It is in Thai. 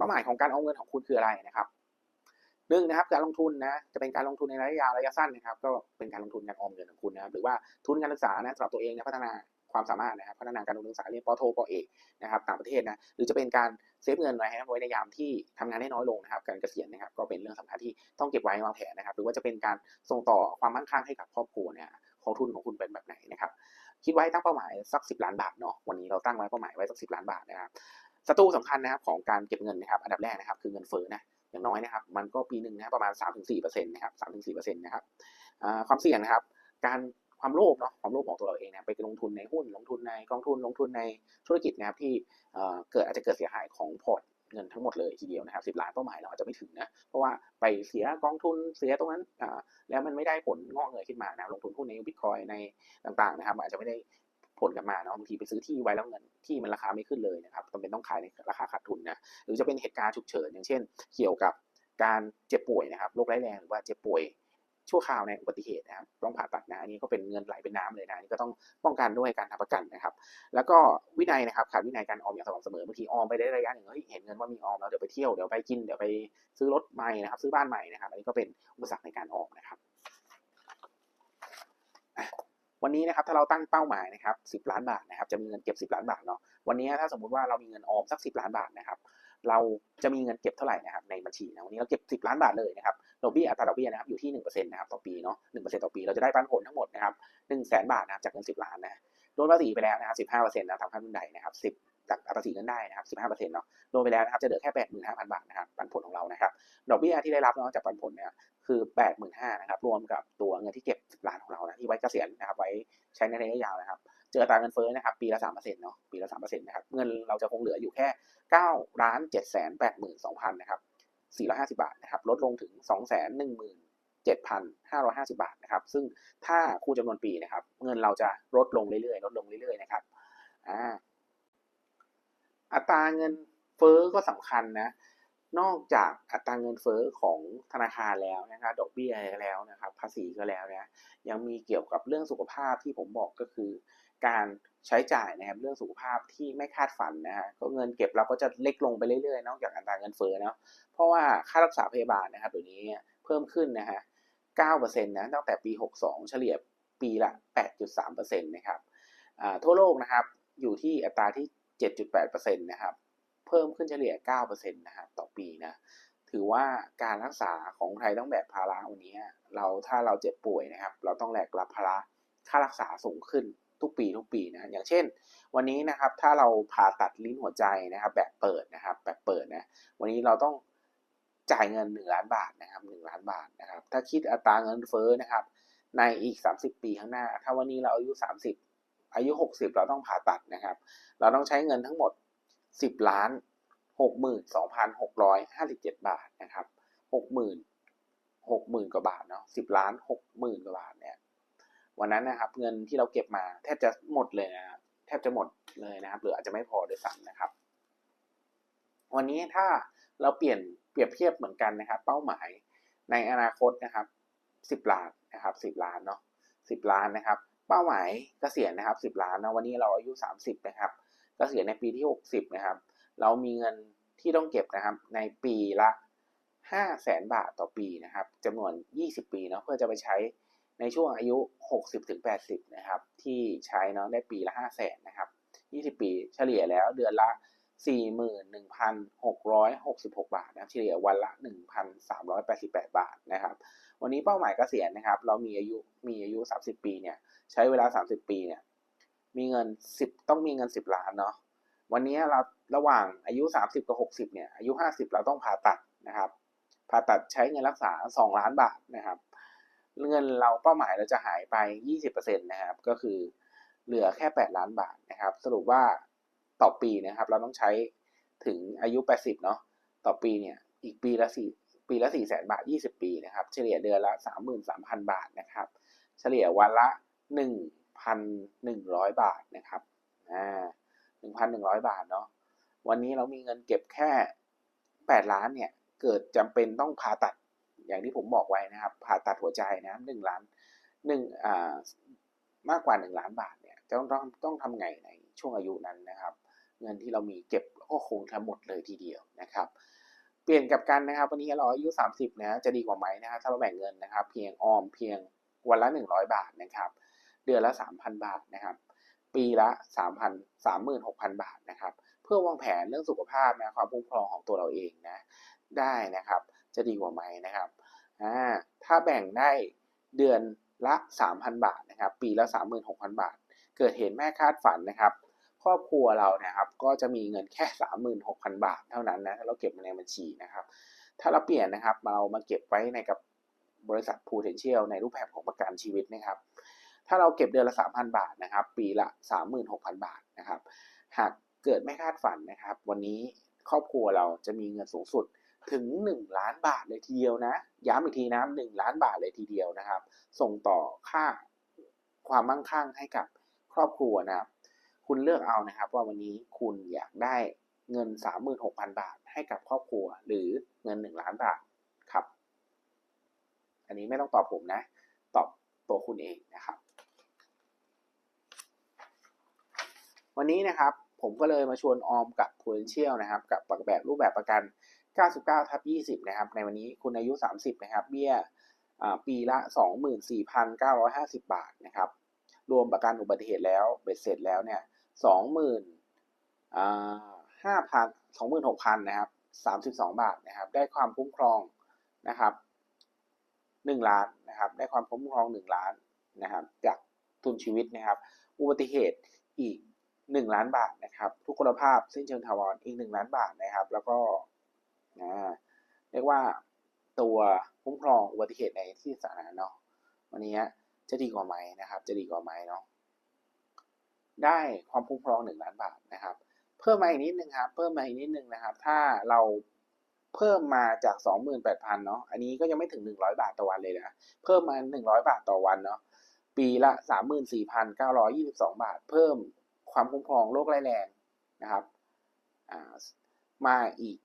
เป้าหมายของการออมเงินของคุณคืออะไรนะครับหนึ่งนะครับการลงทุนนะจะเป็นการลงทุนในระยะยาวระยะสั้นนะครับ ก็เป็นการลงทุนการออมเงินของคุณนะครับหรือว่าทุนการศึกษานะสำหรับตัวเองนะพัฒนาความสามารถนะครับพัฒนาการศึกษาเรียนปโทปเอกนะครับต่างประเทศนะหรือจะเป็นการเซฟเงินไว้ให้ไว้ในยามที่ทำงานได้น้อยลงนะครับ การเกษียณนะครับก็เป็นเรื่องสำคัญที่ต้องเก็บไว้วางแผนนะครับ หรือว่าจะเป็นการส่งต่อความมั่งคั่งให้กับครอบครัวเนี่ยของทุนของคุณเป็นแบบไหนนะครับคิดไว้ตั้งเป้าหมายสักสิล้านบาทเนาะวันนี้เราตั้งไว้เป้าหมายไว้สักสิล้านบาทนะครับ ศัตรูสำคัญนะครับของการเก็บเงินนะครับ อันดับแรกนะครับคือเงินเฟ้อนะอย่างน้อยนะครับ มันก็ปีหนึ่งนะประมาณ 3-4%นะครับ3-4%นะครับความเสี่ยงนะครับ การความโลภเนาะความโลภของตัวเราเองนะไปลงทุนในหุ้นลงทุนในกองทุนลงทุนในธุรกิจนะครับที่เกิดอาจจะเกิดเสียหายของพอร์ตเงินทั้งหมดเลยทีเดียวนะครับสิบล้านเป้าหมายเราอาจจะไม่ถึงนะเพราะว่าไปเสียกองทุนเสียตรงนั้นแล้วมันไม่ได้ผลงอกเงยขึ้นมานะลงทุนหุ้นในบิตคอยในต่างๆนะครับอาจจะไม่ได้ ผลกลับมาเนาะบางทีไปซื้อที่ไว้แล้วเงินที่มันราคาไม่ขึ้นเลยนะครับจำเป็นต้องขายในราคาขาดทุนนะหรือจะเป็นเหตุการณ์ฉุกเฉินอย่างเช่น เกี่ยวกับการเจ็บป่วยนะครับโรคร้ายแรงหรือว่าเจ็บป่วยชั่วคราวในอุบัติเหตุนะครับต้องผ่าตัดนะอันนี้ก็เป็นเงินไหลเป็นน้ำเลยนะนี่ก็ต้องป้องกันด้วยการทำประกันนะครับ แล้วก็วินัยนะครับขาดวินัยการออมอย่างสม่ำเสมอบางทีออมไปได้ระยะหนึ่งเฮ้ยเห็นเงินว่ามีออมแล้วเดี๋ยวไปเที่ยวเดี๋ยวไปกินเดี๋ยวไปซื้อรถใหม่นะครับ ซื้อบ้านใหม่นะครับ อันนี้ก็เป็นอุปสรรคในการออมนะครับ วันนี้นะครับถ้าเราตั้งเป้าหมายนะครับสิบล้านบาทนะครับจะมีเงินเก็บ 10 ล้านบาทเนาะวันนี้ถ้าสมมุติว่าเรามีเงินออมสัก 10 ล้านบาทนะครับเราจะมีเงินเก็บเท่าไหร่นะครับในบัญชีนะวันนี้เราเก็บ 10 ล้านบาทเลยนะครับดอกเบี้ยอัตราดอกเบี้ยนะครับอยู่ที่1%นะครับต่อปีเนาะ1%ต่อปีเราจะได้ปันผลทั้งหมดนะครับ1 0 0 0 0แบาทนะครับจากเงิน 10 ล้านนะโดนภาษีไปแล้วนะครับ15%นะทำขั้นบันไดนะครับ10 จากภาษีเงินได้นะครับ 15%เนาะโดนไปแล้วนะครับจะเหลือแค่ 85,000 บาทนะครับปันผลของเรานะครับ ดอกเบี้ยที่ได้รับเนาะจากปันผลเนี่ยคือ 85,000นะครับรวมกับตัวเงินที่เก็บ 10 ล้านของเรานะที่ไว้เกษียณนะครับไว้ใช้ในระยะยาวนะครับ เจอตราเงินเฟ้อนะครับปีละ 3%เนาะปีละ 3%นะครับเงินเราจะคงเหลืออยู่แค่9ล้าน7 8 2 0 0 0นะครับ450 บาทนะครับลดลงถึง 2 1 7,550 บาทนะครับ ซึ่งถ้าคูณจำนวนปีนะครับ เงินเราจะลดลงเรื่อยๆ ลดลงเรื่อยๆ นะครับ อ่า อัตราเงินเฟ้อก็สำคัญนะ นอกจากอัตราเงินเฟ้อของธนาคารแล้วนะครับดอกเบี้ยแล้วนะครับ ภาษีก็แล้วนะ ยังมีเกี่ยวกับเรื่องสุขภาพที่ผมบอกก็คือ การใช้จ่ายนะครับเรื่องสุขภาพที่ไม่คาดฝันนะฮะก็เงินเก็บเราก็จะเล็กลงไปเรื่อยๆ นอกจากอัตราเงินเฟ้อเนาะเพราะว่าค่ารักษาพยาบาลนะครับเดี๋ยวนี้เพิ่มขึ้นนะฮะ9%นะตั้งแต่ปี 62 เฉลี่ยปีละ 8.3%นะครับทั่วโลกนะครับอยู่ที่อัตราที่ 7.8%นะครับ เพิ่มขึ้นเฉลี่ย 9%นะครับต่อปีนะ ถือว่าการรักษาของไทยต้องแบกภาระวันนี้ เราถ้าเราเจ็บป่วยนะครับ เราต้องแบกรับภาระค่ารักษาสูงขึ้นทุกปีทุกปีนะ อย่างเช่น วันนี้นะครับถ้าเราผ่าตัดลิ้นหัวใจนะครับ แบบเปิดนะครับ แบบเปิดนะ วันนี้เราต้องจ่ายเงิน 1 ล้านบาทนะครับ1ล้านบาทนะครับ ถ้าคิดอัตราเงินเฟ้อนะครับ ในอีก 30 ปีข้างหน้า ถ้าวันนี้เราอายุ 30 อายุ 60 เราต้องผ่าตัดนะครับ เราต้องใช้เงินทั้งหมดสิบล้านหกหมื่นสองพันหกร้อยห้าสิบเจ็ดบาทนะครับหกหมื่นหกหมื่นกว่าบาทเนาะสิบล้านหกหมื่นกว่าบาทเนี่ย วันนั้นนะครับเงินที่เราเก็บมาแทบจะหมดเลยนะแทบจะหมดเลยนะครับหรืออาจจะไม่พอด้วยซ้ำนะครับ วันนี้ถ้าเราเปลี่ยนเปรียบเทียบเหมือนกันนะครับ เป้าหมายในอนาคตนะครับสิบล้านนะครับสิบล้านเนาะสิบล้านนะครับ เป้าหมายเกษียณนะครับสิบล้านนะวันนี้เราอายุสามสิบนะครับเกษียณในปีที่ 60 นะครับ เรามีเงินที่ต้องเก็บนะครับ ในปีละ5 0 0แสนบาทต่อปีนะครับจำนวน 20 ปีเนาะเพื่อจะไปใช้ในช่วงอายุ 60-80 นะครับ ที่ใช้เนาะได้ปีละ5 0 0แสนนะครับ 20 ปีเฉลี่ยแล้วเดือนละ 41,666 บาทนะเฉลี่ยวันละ 1,388 บาทนะครับ วันนี้เป้าหมายเกษียณนะครับ เรามีอายุมีอายุ 30 ปีเนี่ย ใช้เวลา 30 ปีเนี่ย มีเงินสิบต้องมีเงินสิบล้านเนาะ วันนี้เราระหว่างอายุสามสิบกับหกสิบเนี่ย อายุห้าสิบเราต้องผ่าตัดนะครับ ผ่าตัดใช้เงินรักษาสองล้านบาทนะครับ เงินเราเป้าหมายเราจะหายไปยี่สิบเปอร์เซ็นตนะครับ ก็คือเหลือแค่แปดล้านบาทนะครับ สรุปว่าต่อปีนะครับ เราต้องใช้ถึงอายุแปดสิบเนาะ ต่อปีเนี่ย อีกปีละสี่ ปีละสี่แสนบาทยี่สิบปีนะครับ เฉลี่ยเดือนละสามหมื่นสามพันบาทนะครับ เฉลี่ยวันละหนึ่งพันหนึ่งร้อยบาทนะครับอ่าหนึ่งพันหนึ่งร้อยบาทเนาะ วันนี้เรามีเงินเก็บแค่แปดล้านเนี่ย เกิดจำเป็นต้องผ่าตัด อย่างที่ผมบอกไว้นะครับ ผ่าตัดหัวใจนะหนึ่งล้านหนึ่งอ่ามากกว่าหนึ่งล้านบาทเนี่ย จะต้องต้องต้องทำไงในช่วงอายุนั้นนะครับ เงินที่เรามีเก็บก็คงทั้งหมดเลยทีเดียวนะครับ ปลี่ยนกับกันนะครับ วันนี้เราอายุ 30นะจะดีกว่าไหมนะครับถ้าเราแบ่งเงินนะครับ เพียงออมเพียงวันละ 100 บาทนะครับ เดือนละ 3,000 บาทนะครับ ปีละ 3,000 36,000 บาทนะครับ เพื่อวางแผนเรื่องสุขภาพนะความคุ้มครองของตัวเราเองนะ ได้นะครับ จะดีกว่าไหมนะครับอ่าถ้าแบ่งได้เดือนละ 3,000 บาทนะครับ ปีละ 36,000 บาท เกิดเหตุแม่คาดฝันนะครับ ครอบครัวเราเนี่ยครับก็จะมีเงินแค่ 36,000 บาทเท่านั้นนะถ้าเราเก็บในบัญชีนะครับ ถ้าเราเปลี่ยนนะครับเรามาเก็บไว้ในกับบริษัท Potential ในรูปแบบของประกันชีวิตนะครับ ถ้าเราเก็บเดือนละ 3,000 บาทนะครับ ปีละ 36,000 บาทนะครับ หากเกิดไม่คาดฝันนะครับ วันนี้ครอบครัวเราจะมีเงินสูงสุดถึง 1 ล้านบาทเลยทีเดียวนะ ย้ำอีกทีนะ1ล้านบาทเลยทีเดียวนะครับ ส่งต่อค่าความมั่งคั่งให้กับครอบครัวนะครับ คุณเลือกเอานะครับ ว่าวันนี้คุณอยากได้เงิน 36,000 บาท ให้กับครอบครัว หรือเงิน 1 ล้านบาทครับ อันนี้ไม่ต้องตอบผมนะ ตอบตัวคุณเองนะครับ วันนี้นะครับผมก็เลยมาชวนออมกับ Potential นะครับกับแบบรูปแบบประกัน 99ทับ20 นะครับ ในวันนี้คุณอายุ 30 นะครับ เบี้ยปีละ 24,950 บาทนะครับ รวมประกันอุบัติเหตุแล้วเบ็ดเสร็จแล้วเนี่ย20,000อ่นห้า5,000 26,000นหกพันนะครับ32บสองบาทนะครับ ได้ความคุ้มครองนะครับ1ล้านนะครับ ได้ความคุ้มครอง1ล้านนะครับ จากทุนชีวิตนะครับ อุบัติเหตุอีก1ล้านบาทนะครับ ทุกคุณภาพสิ้นเชิงถาวรอีก1ล้านบาทนะครับ แล้วก็เรียกว่าตัวคุ้มครองอุบัติเหตุในที่สาธารณะเนาะวันนี้ จะดีกว่าไหมนะครับ จะดีกว่าไหมเนาะได้ความคุ้มครอง1ล้านบาทนะครับ เพิ่มมาอีกนิดนึงครับ เพิ่มมาอีกนิดนึงนะครับ ถ้าเราเพิ่มมาจาก 28,000เนาะอันนี้ก็ยังไม่ถึง 100 บาทต่อวันเลยนะเพิ่มมา 100 บาทต่อวันเนาะปีละ 34,922 บาท เพิ่มความคุ้มครองโรคร้ายแรงนะครับมาอีก